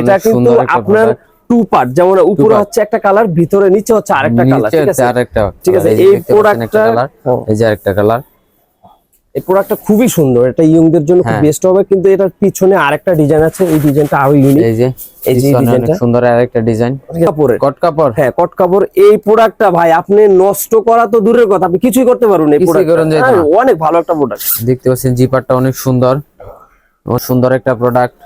এটা কিন্তু আপনার টু পার্ট যেমন উপরে হচ্ছে একটা কালার ভিতরে নিচে হচ্ছে আরেকটা কালার ঠিক আছে? আরেকটা ঠিক আছে, এই হ্যাঁ। এই যে আরেকটা কালার এই প্রোডাক্টটা খুবই সুন্দর এটা ইয়ংদের জন্য খুব হ্যাঁ। বেস্ট হবে কিন্তু এটার পিছনে আরেকটা ডিজাইন আছে এই ডিজাইনটা আরও ইউনিক এই যে এই যে ডিজাইনটা। সুন্দর আরেকটা ডিজাইন কাপড়ের। কট কাপড়। হ্যাঁ কট কাপড় এই প্রোডাক্টটা ভাই আপনি নষ্ট করা তো দূরের কথা আপনি কিছুই করতে পারবেন এই প্রোডাক্ট করেন অনেক ভালো একটা প্রোডাক্ট দেখতে পাচ্ছেন জিপারটা অনেক সুন্দর সুন্দর একটা প্রোডাক্ট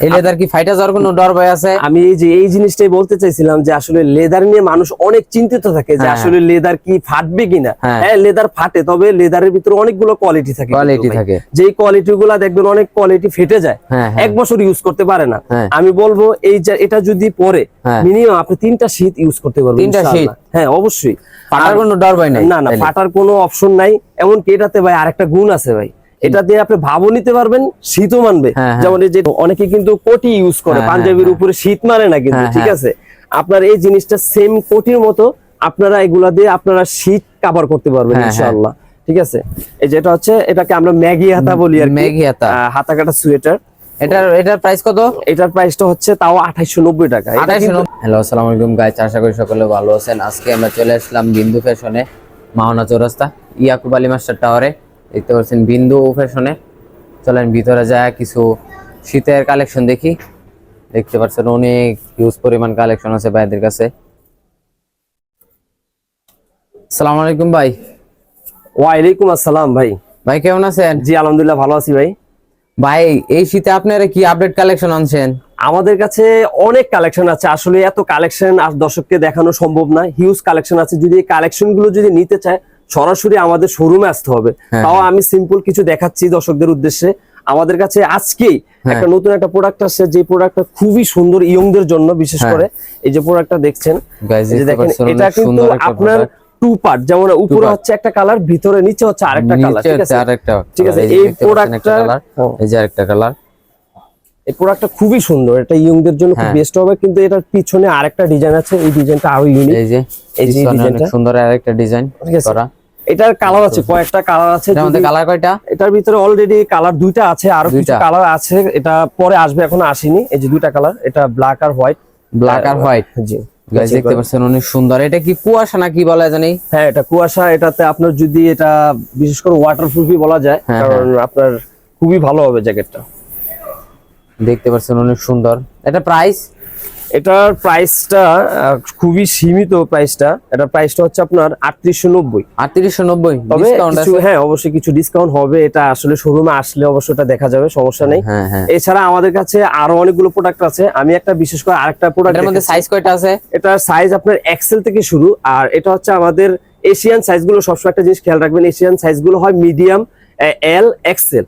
এই লেদার কি ফাইটা যাওয়ার কোনো ডর ভয় আছে আমি এই যে এই জিনিসটাই বলতে চাইছিলাম যে আসলে লেদার নিয়ে মানুষ অনেক চিন্তিত থাকে যে হ্যাঁ। আসলে লেদার কি ফাটবে কিনা হ্যাঁ। হ্যাঁ লেদার ফাটে তবে লেদারের ভিতরে অনেকগুলো কোয়ালিটি থাকে ভাই। থাকে। যেই কোয়ালিটি গুলা দেখবেন অনেক কোয়ালিটি ফেটে যায় হ্যাঁ, হ্যাঁ। এক বছর ইউজ করতে পারে না হ্যাঁ। আমি বলব এই যে এটা যদি পরে হ্যাঁ। মিনিমাম আপনি তিনটা শীত ইউজ করতে পারবেন তিনটা ইনশাআল্লাহ। হ্যাঁ অবশ্যই ফাটার কোনো ডর ভয় নাই না না ফাটার কোনো অপশন নাই এমনকি এটাতে ভাই আরেকটা গুণ আছে ভাই এটা দিয়ে আপনি ভাবও নিতে পারবেন শীতও মানবে। হ্যাঁ, হ্যাঁ। যেমন এই যে অনেকে কিন্তু কোটি ইউজ করে হ্যাঁ, পাঞ্জাবির উপরে শীত মানে না কিন্তু ঠিক। আছে? আপনার এই জিনিসটা সেম কোটির মতো আপনারা এগুলা দিয়ে আপনারা শীত কভার করতে পারবেন ইনশাআল্লাহ ঠিক আছে? এই যেটা হচ্ছে এটাকে আমরা ম্যাগি হাতা বলি আর ম্যাগি হাতা। হাতা কাটা সোয়েটার এটার এটার প্রাইস কত? এটার প্রাইসটা হচ্ছে তাও আঠাইশো নব্বই টাকা। হ্যালো আসসালামু আলাইকুম গাইস আশা করি সকলে ভালো আছেন। আজকে আমরা চলে আসলাম বিন্দু ফ্যাশনে মাওনা চৌরাস্তা ইয়াকুব আলী মাস্টার টাওয়ারে দেখতে পাচ্ছেন বিন্দু ফ্যাশনে চলেন ভিতরে যায় কিছু শীতের কালেকশন দেখি। দেখতে পাচ্ছেন অনেক হিউজ পরিমাণ কালেকশন আছে ভাইদের কাছে। আসসালামু আলাইকুম ভাই। ওয়ালাইকুম আসসালাম ভাই। ভাই কেমন আছেন? জি আলহামদুলিল্লাহ ভালো আছি ভাই। ভাই এই শীতে আপনারা কি আপডেট কালেকশন আনছেন? আমাদের কাছে অনেক কালেকশন আছে। আসলে এত কালেকশন আর দর্শককে দেখানো সম্ভব না। হিউজ কালেকশন আছে। যদি এই কালেকশনগুলো যদি নিতে চায় সরাসরি আমাদের শোরুমে আসতে হবে হ্যাঁ, তাও আমি সিম্পল কিছু দেখাচ্ছি দর্শকদের উদ্দেশ্যে আমাদের কাছে আজকেই হ্যাঁ। একটা নতুন একটা প্রোডাক্ট আসছে যে প্রোডাক্টটা খুবই সুন্দর ইয়ংদের জন্য বিশেষ হ্যাঁ। করে এই যে প্রোডাক্টটা দেখছেন দেখেন এটা কিন্তু আপনার টু পার্ট যেমন উপরে হচ্ছে একটা কালার ভিতরে নিচে হচ্ছে আরেকটা কালার ঠিক আছে আরেকটা ঠিক আছে, এই হ্যাঁ। এই যে আরেকটা কালার এই প্রোডাক্টটা খুবই সুন্দর এটা ইয়ংদের জন্য খুব হ্যাঁ। বেস্ট হবে কিন্তু এটার পিছনে আরেকটা ডিজাইন আছে এই ডিজাইনটা আরও ইউনিক এই যে এই যে ডিজাইনটা। সুন্দর আরেকটা ডিজাইন ঠিক আছে। করা এটার কালার আছে কয়েকটা কালার আছে কালার কয়টা? এটার ভিতরে অলরেডি কালার দুইটা আছে আরও কিছু দুইটা। কালার আছে এটা পরে আসবে এখনও আসেনি। এই যে দুইটা কালার এটা ব্ল্যাক আর হোয়াইট ব্ল্যাক আর হোয়াইট জি। গাইস দেখতে পাচ্ছেন অনেক সুন্দর। এটা কি কুয়াশা না কি বলা জানি? হ্যাঁ এটা কুয়াশা। এটাতে আপনার যদি এটা বিশেষ করে ওয়াটারপ্রুফই বলা যায় হ্যাঁ, কারণ আপনার খুবই ভালো হবে জ্যাকেটটা দেখতে পাচ্ছেন অনেক সুন্দর। এটা প্রাইস এটার প্রাইসটা খুবই সীমিত প্রাইসটা এটার প্রাইসটা হচ্ছে আপনার আটত্রিশশো নব্বই। আটত্রিশশো নব্বই। তবে হ্যাঁ অবশ্যই কিছু ডিসকাউন্ট হবে। এটা আসলে শোরুমে আসলে অবশ্যই এটা দেখা যাবে সমস্যা নেই। হ্যাঁ হ্যাঁ। এছাড়া আমাদের কাছে আরও অনেকগুলো প্রোডাক্ট আছে। আমি একটা বিশেষ করে আরেকটা প্রোডাক্ট এটার মধ্যে সাইজ কয়টা আছে? এটার সাইজ আপনার এক্সেল থেকে শুরু। আর এটা হচ্ছে আমাদের এশিয়ান সাইজগুলো সবসময় একটা জিনিস খেয়াল রাখবেন। এশিয়ান সাইজগুলো হয় medium L XL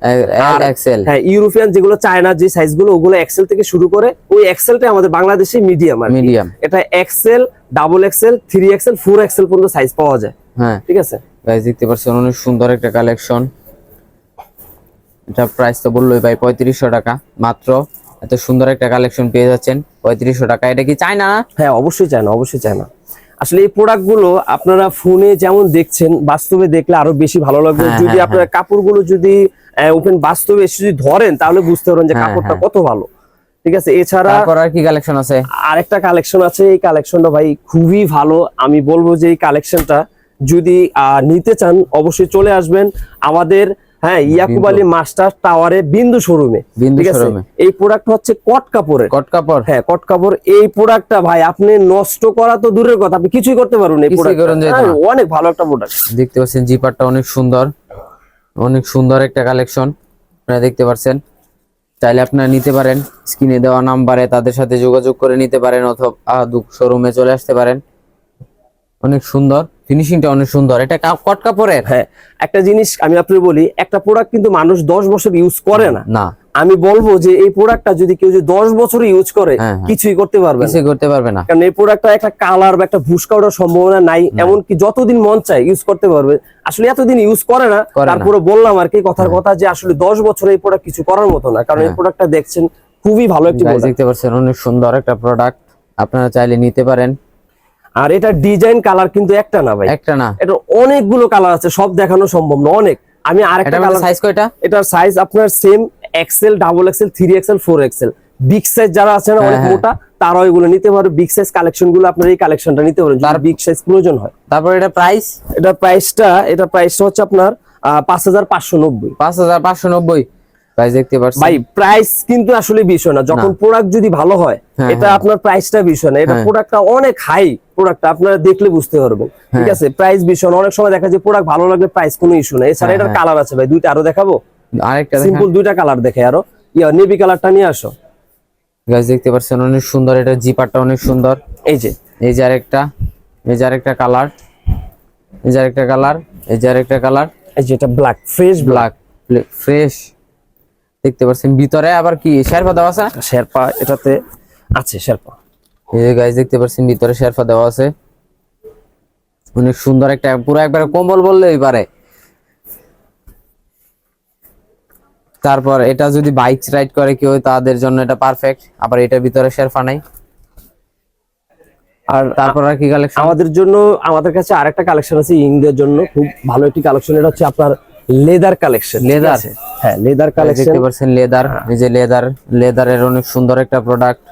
L XL হ্যাঁ ইউরোপিয়ান যেগুলো চায়না যে সাইজগুলো ওগুলো এক্সেল থেকে শুরু করে ওই এক্সেলটা আমাদের বাংলাদেশে মিডিয়াম আর মিডিয়াম এটা XL double XL three XL four XL পর্যন্ত সাইজ পাওয়া যায়। হ্যাঁ। ঠিক আছে? গাইস দেখতে পাচ্ছেন অনেক সুন্দর একটা কালেকশন এটা প্রাইস তো বললোই ভাই পঁয়ত্রিশশো টাকা মাত্র। এত সুন্দর একটা কালেকশন পেয়ে যাচ্ছেন পঁয়ত্রিশশো টাকা। এটা কি চায়না হ্যাঁ অবশ্যই চায় না অবশ্যই চায় না আসলে এই প্রোডাক্টগুলো আপনারা ফোনে যেমন দেখছেন বাস্তবে দেখলে আরও বেশি ভালো লাগবে। হ্যাঁ, যদি হ্যাঁ, আপনারা কাপড়গুলো যদি ওপেন বাস্তবে এসে যদি ধরেন তাহলে বুঝতে পারবেন যে হ্যাঁ, কাপড়টা হ্যাঁ। কত ভালো। ঠিক আছে এছাড়া আর কি কালেকশন আছে? আরেকটা কালেকশন আছে এই কালেকশনটা ভাই খুবই ভালো। আমি বলব যে এই কালেকশনটা যদি আহ, নিতে চান অবশ্যই চলে আসবেন। আমাদের হ্যাঁ ইয়াকুব। আলী মাস্টার টাওয়ারে বিন্দু শোরুমে বিন্দু ঠিক আছে? শোরুমে। এই প্রোডাক্ট হচ্ছে কট কাপড়ের। কট কাপড়? হ্যাঁ কট কাপড়। এই প্রোডাক্টটা ভাই আপনি নষ্ট করা তো দূরের কথা আপনি কিছুই করতে পারবেন এই প্রোডাক্ট করেন অনেক ভালো একটা প্রোডাক্ট দেখতে পাচ্ছেন জিপারটা অনেক সুন্দর। অনেক সুন্দর একটা কালেকশন আপনারা দেখতে পাচ্ছেন। চাইলে আপনারা নিতে পারেন। স্ক্রিনে দেওয়া নাম্বারে তাদের সাথে যোগাযোগ করে নিতে পারেন অথবা শোরুমে চলে আসতে পারেন। অনেক সুন্দর। ফিনিশিংটা অনেক সুন্দর। এটা কট কাপড়ের? হ্যাঁ একটা জিনিস আমি আপনাকে বলি একটা প্রোডাক্ট কিন্তু মানুষ দশ বছর ইউজ করে না। না। আমি বলব যে এই প্রোডাক্টটা যদি কেউ যদি দশ বছর ইউজ করে হ্যাঁ, হ্যাঁ। কিছুই করতে পারবে না। কিছুই করতে পারবে না। কারণ এই প্রোডাক্টটা একটা কালার বা একটা ভুসকা ওঠার সম্ভাবনা নাই এমনকি যতদিন মন চায় ইউজ করতে পারবে। আসলে এতদিন ইউজ করে না তারপরে বললাম আর কি কথার কথা যে আসলে দশ বছর এই প্রোডাক্ট কিছু করার মতো না। কারণ এই হ্যাঁ। প্রোডাক্টটা দেখছেন খুবই ভালো একটি দেখতে পাচ্ছেন অনেক সুন্দর একটা প্রোডাক্ট আপনারা চাইলে নিতে পারেন। আর এটা ডিজাইন কালার কিন্তু একটা না ভাই। একটা না। এটা অনেকগুলো কালার আছে সব দেখানো সম্ভব না অনেক। আমি আরেকটা কালার সাইজ কয়টা? এটার সাইজ আপনার same XL double XL three XL four XL big size যারা আছে না হ্যাঁ, অনেক হ্যাঁ। মোটা তারাও এগুলো নিতে পারে। বিগ সাইজ কালেকশনগুলো আপনার এই কালেকশনটা নিতে পারেন তার- বিগ সাইজ প্রয়োজন হয়। তারপর এটা প্রাইস এটা প্রাইসটা এটা প্রাইসটা হচ্ছে আপনার পাঁচ হাজার পাঁচশো নব্বই। পাঁচ হাজার পাঁচশো নব্বই। প্রাইস দেখতে পাচ্ছেন ভাই প্রাইস কিন্তু আসলে বিষয় না। যখন প্রোডাক্ট যদি ভালো হয় হ্যাঁ, এটা। আপনার প্রাইসটা বিষয় না। এটা। প্রোডাক্টটা অনেক হাই প্রোডাক্টটা আপনারা দেখলে বুঝতে পারবেন ঠিক হ্যাঁ। আছে? প্রাইস বিষয় অনেক সময় দেখা যায় প্রোডাক্ট ভালো লাগলে প্রাইস কোনো ইস্যু না এছাড়া হ্যাঁ, এটার হ্যাঁ। কালার আছে ভাই। দুইটা আরও দেখাবো? আরেকটা সিম্পল দুইটা কালার দেখে আরও। ইয়া নেভি কালারটা নিয়ে আসো। গাছ দেখতে পাচ্ছেন অনেক সুন্দর। এটা জিপারটা অনেক সুন্দর। এই যে। এই যে আরেকটা। এই যে আরেকটা কালার এই যে আরেকটা কালার এই যে আরেকটা কালার এই যে এটা ব্ল্যাক ফ্রেশ ব্ল্যাক ফ্রেশ দেখতে পাচ্ছেন ভিতরে আবার কি? শেরফা দেওয়া আছে? শেরপা এটাতে আছে শেরপা। এই যে গাছ দেখতে পাচ্ছেন ভিতরে শেরফা দেওয়া আছে। অনেক সুন্দর একটা পুরো একবারে কম্বল বললেই পারে। তারপর এটা যদি বাইক রাইড করে কেউ তাদের জন্য এটা পারফেক্ট আবার এটার ভিতরে শেরফা নাই। আর তারপর আর কি কালেকশন আমাদের জন্য আমাদের কাছে আরেকটা কালেকশন আছে ইংদের জন্য। খুব ভালো একটি কালেকশন এটা হচ্ছে আপনার লেদার কালেকশন Leather? হ্যাঁ লেদার কালেকশন দেখতে পাচ্ছেন লেদার এই যে লেদার লেদারের অনেক সুন্দর একটা প্রোডাক্ট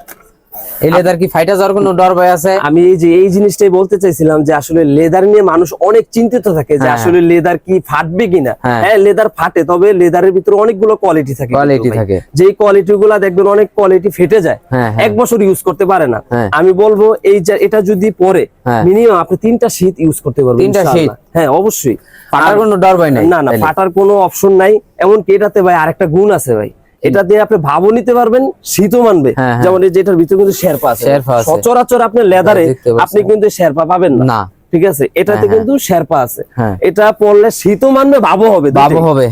এই লেদার কি ফাইটা যাওয়ার কোনো ডর ভয় আছে আমি এই যে এই জিনিসটাই বলতে চাইছিলাম যে আসলে লেদার নিয়ে মানুষ অনেক চিন্তিত থাকে যে হ্যাঁ। আসলে লেদার কি ফাটবে কিনা হ্যাঁ। হ্যাঁ লেদার ফাটে তবে লেদারের ভিতরে অনেকগুলো কোয়ালিটি থাকে ভাই। থাকে। যেই কোয়ালিটি গুলা দেখবেন অনেক কোয়ালিটি ফেটে যায় হ্যাঁ, হ্যাঁ। এক বছর ইউজ করতে পারে না হ্যাঁ। আমি বলব এই যে এটা যদি পরে হ্যাঁ। মিনিমাম আপনি তিনটা শীত ইউজ করতে পারবেন তিনটা ইনশাআল্লাহ। হ্যাঁ অবশ্যই ফাটার কোনো ডর ভয় নাই না না ফাটার কোনো অপশন নাই এমনকি এটাতে ভাই আরেকটা গুণ আছে ভাই এটা দিয়ে আপনি ভাবও নিতে পারবেন শীতও মানবে। হ্যাঁ, হ্যাঁ। যেমন এই যেটার ভিতরে কিন্তু শেরপা আছে। সচরাচর আপনি লেদারে আপনি কিন্তু শেরপা পাবেন না। ঠিক আছে? এটাতে হ্যাঁ, কিন্তু শেরপা আছে। হ্যাঁ। এটা পড়লে শীতও মানবে ভাবও হবে ভাবও হবে।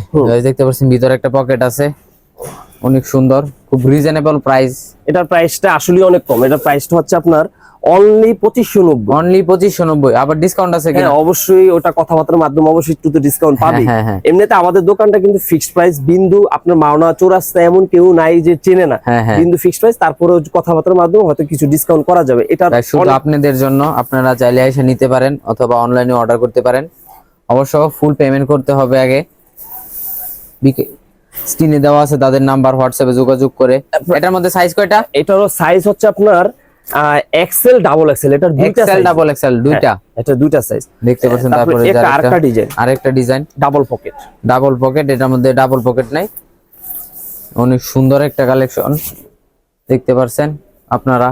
দেখতে পাচ্ছেন ভিতরে একটা পকেট আছে। অনেক সুন্দর খুব রিজনেবল প্রাইস এটার প্রাইসটা আসলে অনেক কম। এটার প্রাইসটা হচ্ছে আপনার অনলি পঁচিশশো নব্বই। অনলি পঁচিশশো নব্বই। আবার ডিসকাউন্ট আছে কিনা? হ্যাঁ অবশ্যই ওটা কথাবার্তার মাধ্যমে অবশ্যই একটু তো ডিসকাউন্ট পাবে হ্যাঁ, হ্যাঁ। এমনিতে আমাদের দোকানটা কিন্তু ফিক্সড প্রাইস বিন্দু আপনার মাওনা চৌরাস্তা এমন কেউ নাই যে চেনে না। হ্যাঁ, হ্যাঁ। বিন্দু ফিক্সড প্রাইস তারপরে কথাবার্তার মাধ্যমে হয়তো কিছু ডিসকাউন্ট করা যাবে। এটা শুধু আপনাদের জন্য আপনারা চাইলে এসে নিতে পারেন অথবা অনলাইনে অর্ডার করতে পারেন। অবশ্য ফুল পেমেন্ট করতে হবে আগে। স্ক্রিনে দেওয়া আছে তাদের নাম্বার হোয়াটসঅ্যাপে যোগাযোগ করে। এটার মধ্যে সাইজ কয়টা? এটারও সাইজ হচ্ছে আপনার এক্সেল ডাবল এক্সেল এটার দুইটা এক্সেল ডাবল এক্সেল দুইটা? এটা দুইটা সাইজ দেখতে পাচ্ছেন তারপরে আরেকটা ডিজাইন আরেকটা design double pocket double pocket এটার মধ্যে ডাবল পকেট নাই। অনেক সুন্দর একটা কালেকশন দেখতে পারছেন আপনারা।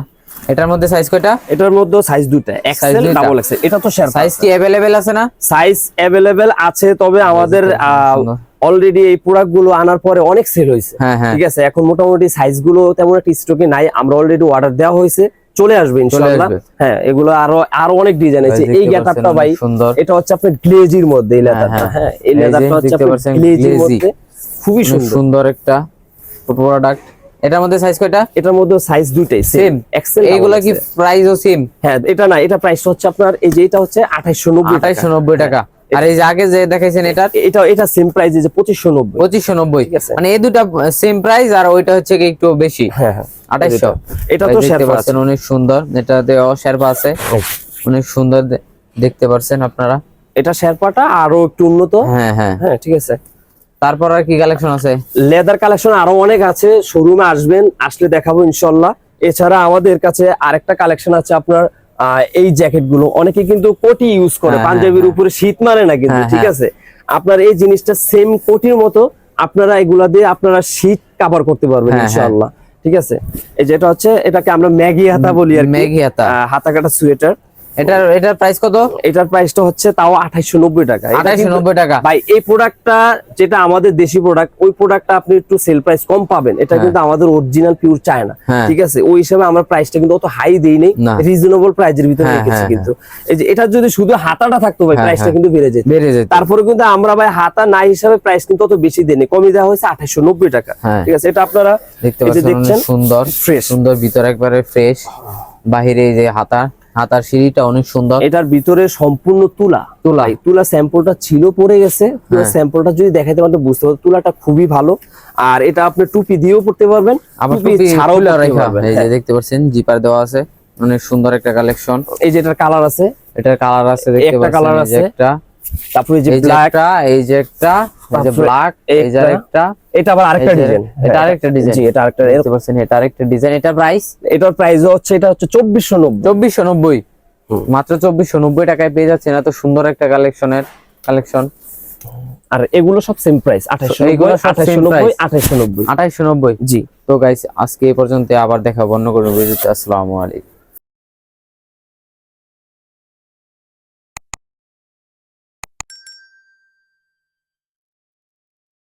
এটার মধ্যে সাইজ কয়টা? এটার মধ্যে সাইজ দুইটা। এক্সেল। ডাবল এক্সেল এটা তো শেয়ার সাইজ কি অ্যাভেলেবেল আছে না? সাইজ অ্যাভেলেবেল আছে তবে আমাদের। অলরেডি এই প্রোডাক্টগুলো আনার পরে অনেক সেল হয়েছে। হ্যাঁ হ্যাঁ। ঠিক আছে? এখন মোটামুটি সাইজগুলো তেমন একটা স্টকে নাই। আমরা অলরেডি অর্ডার দেওয়া হয়েছে। চলে আসবে ইনশাআল্লাহ। হ্যাঁ এগুলো আরও আরও অনেক ডিজাইন আছে। এই গেটআপটা ভাই এটা হচ্ছে আপনার গ্লেজির মধ্যে এই লেদারটা হ্যাঁ, হ্যাঁ এই এই লেদারটা হচ্ছে আপনার গ্লেজির মধ্যে খুবই সুন্দর। সুন্দর একটা প্রোডাক্ট এটার মধ্যে সাইজ কয়টা? এটার মধ্যে সাইজ দুইটাই সেম এক্সেল এইগুলা কি প্রাইসও সেম হ্যাঁ এটা না এটা প্রাইস হচ্ছে আপনার এই যে এটা হচ্ছে 2890 আঠাইশো নব্বই টাকা। আর এই যে আগে যে দেখাইছেন এটা? এটা এটা সেম প্রাইস যে 2590 পঁচিশশো নব্বই। ঠিক আছে। মানে এই দুটা সেম প্রাইস আর ওইটা হচ্ছে কি একটু বেশি? হ্যাঁ হ্যাঁ। আঠাইশো এটা তো দেখতে শেরপা পাচ্ছেন অনেক সুন্দর। এটাতে শেরপা আছে। অনেক সুন্দর দেখতে পাচ্ছেন আপনারা। এটা শেরপাটা আরও একটু উন্নত। হ্যাঁ হ্যাঁ। হ্যাঁ ঠিক আছে। তারপর আর কি কালেকশন আছে? লেদার কালেকশন আরও অনেক আছে। শোরুমে আসবেন আসলে দেখাবো ইনশাল্লাহ এছাড়া আমাদের কাছে আরেকটা কালেকশন আছে আপনার এই জ্যাকেটগুলো অনেকে কিন্তু কোটি ইউজ করে। হ্যাঁ, পাঞ্জাবির হ্যাঁ, উপরে শীত মানে না কিন্তু ঠিক। আছে? আপনার এই জিনিসটা সেম কোটির মতো আপনারা এগুলা দিয়ে আপনারা শীত কাভার করতে পারবেন। ইনশাআল্লাহ। ঠিক আছে? এই যেটা হচ্ছে এটাকে আমরা ম্যাগি হাতা বলি আর ম্যাগি হাতা। হাতা কাটা সোয়েটার এটার এটার প্রাইস কত? এটার প্রাইসটা হচ্ছে তাও আঠাইশো নব্বই টাকা। এটা আঠাইশো কিন্তু- নব্বই টাকা। ভাই এই প্রোডাক্টটা যেটা আমাদের দেশি প্রোডাক্ট ওই প্রোডাক্টটা আপনি একটু সেল প্রাইস কম পাবেন। এটা হ্যাঁ। কিন্তু আমাদের অরিজিনাল পিওর চায় না। ঠিক আছে? ওই হিসাবে আমরা প্রাইসটা কিন্তু অত হাই দেই নেই। রিজনেবল প্রাইজের ভিতরে হ্যাঁ, রেখেছি হ্যাঁ, কিন্তু। এই যে এটা যদি শুধু হাতাটা থাকতো ভাই প্রাইসটা। কিন্তু বেড়ে যেত। বেড়ে যেত। তারপরে কিন্তু আমরা ভাই হাতা না হিসাবে প্রাইস কিন্তু অত বেশি দেয়নি কমই দেওয়া হয়েছে আঠাইশো নব্বই টাকা। ঠিক আছে? এটা আপনারা দেখতে পাচ্ছেন সুন্দর ফ্রেশ সুন্দর ভিতরে একবারে ফ্রেশ বাহিরে যে হাতা। হাতার সিঁড়িটা অনেক সুন্দর। এটার ভিতরে সম্পূর্ণ তুলা। তুলা। তুলা স্যাম্পলটা ছিল পড়ে গেছে। স্যাম্পলটা যদি দেখাইতে পারতো বুঝতে পারতো তুলাটা খুবই ভালো। আর এটা আপনি টুপি দিয়েও পড়তে পারবেন আবার টুপি টুপি ছাড়াও খুলে পারবেন। এই যে। দেখতে পাচ্ছেন জিপার দেওয়া আছে। অনেক সুন্দর একটা কালেকশন এই যে এটার কালার আছে। এটার কালার আছে দেখতে পাচ্ছেন যে আছে। একটা। তারপরে যে এই যে ব্ল্যাক একটা এই যে একটা এই যে ব্ল্যাক এই যে একটা। এটা আবার আরেকটা ডিজাইন। এটা আরেকটা ডিজাইন। জি এটা আরেকটা দেখতে পাচ্ছেন এটা আরেকটা ডিজাইন। এটা প্রাইস এটার প্রাইস হচ্ছে এটা হচ্ছে চব্বিশশো নব্বই। চব্বিশশো নব্বই। হুম। মাত্র চব্বিশশো নব্বই টাকায় পেয়ে যাচ্ছেন এত সুন্দর একটা কালেকশনের কালেকশন আর এগুলো সব সেম প্রাইস আঠাইশো এইগুলো সব আঠাইশো same নব্বই price? নব্বই। জি। তো গাইস আজকে এই পর্যন্ত আবার দেখা অন্য কোনো ভিডিওতে আসসালামু আলাইকুম।